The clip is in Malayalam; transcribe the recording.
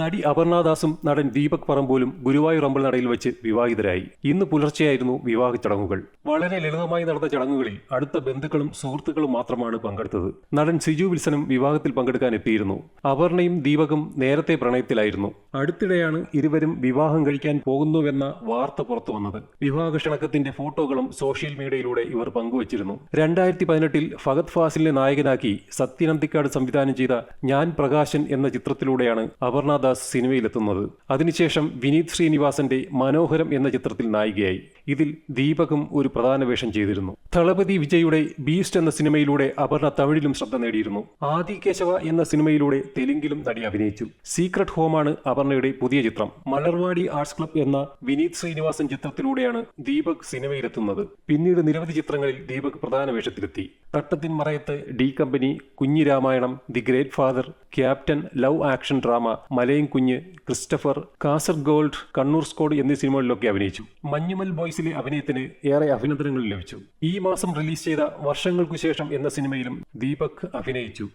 നടി അപർണാദാസും നടൻ ദീപക് പറമ്പോലും ഗുരുവായൂർ അമ്പൽ നടയിൽ വെച്ച് വിവാഹിതരായി. ഇന്ന് പുലർച്ചെയായിരുന്നു വിവാഹ ചടങ്ങുകൾ. വളരെ ലളിതമായി നടന്ന ചടങ്ങുകളിൽ അടുത്ത ബന്ധുക്കളും സുഹൃത്തുക്കളും മാത്രമാണ് പങ്കെടുത്തത്. നടൻ സിജു വിൽസനും വിവാഹത്തിൽ പങ്കെടുക്കാൻ എത്തിയിരുന്നു. അപർണയും ദീപകും നേരത്തെ പ്രണയത്തിലായിരുന്നു. അടുത്തിടെയാണ് ഇരുവരും വിവാഹം കഴിക്കാൻ പോകുന്നുവെന്ന വാർത്ത പുറത്തു വന്നത്. വിവാഹ ക്ഷണക്കത്തിന്റെ ഫോട്ടോകളും സോഷ്യൽ മീഡിയയിലൂടെ ഇവർ പങ്കുവച്ചിരുന്നു. രണ്ടായിരത്തി പതിനെട്ടിൽ ഫഹദ് ഫാസിലിനെ നായകനാക്കി സത്യനന്തിക്കാട് സംവിധാനം ചെയ്ത ഞാൻ പ്രകാശൻ എന്ന ചിത്രത്തിലൂടെയാണ് അപർണദാസ് സിനിമയിലെത്തുന്നത്. അതിനുശേഷം വിനീത് ശ്രീനിവാസന്റെ മനോഹരം എന്ന ചിത്രത്തിൽ നായികയായി. ഇതിൽ ദീപകും ഒരു പ്രധാന വേഷം ചെയ്തിരുന്നു. തളപതി വിജയുടെ ബീസ്റ്റ് എന്ന സിനിമയിലൂടെ അപർണ തമിഴിലും ശ്രദ്ധ നേടിയിരുന്നു. ആദി കേശവ എന്ന സിനിമയിലൂടെ തെലുങ്കിലും നടി അഭിനയിച്ചു. സീക്രട്ട് ഹോമാണ് അപർണയുടെ പുതിയ ചിത്രം. മലർവാടി ആർട്സ് ക്ലബ് എന്ന വിനീത് ശ്രീനിവാസൻ ചിത്രത്തിലൂടെയാണ് ദീപക് സിനിമയിലെത്തുന്നത്. പിന്നീട് നിരവധി ചിത്രങ്ങളിൽ ദീപക് പ്രധാന വേഷത്തിലെത്തി. Thattathin Marayathu D company Kunjiramayanam the great father captain love action drama മലയും കുഞ്ഞ് ക്രിസ്റ്റഫർ കാസർഗോൾഡ് കണ്ണൂർ സ്കോഡ് എന്നീ സിനിമകളിലൊക്കെ അഭിനയിച്ചു. മഞ്ഞുമൽ ബോയ്സിലെ അഭിനയത്തിന് ഏറെ അഭിനന്ദനങ്ങൾ ലഭിച്ചു. ഈ മാസം റിലീസ് ചെയ്ത വർഷങ്ങൾക്കു ശേഷം എന്ന സിനിമയിലും ദീപക് അഭിനയിച്ചു.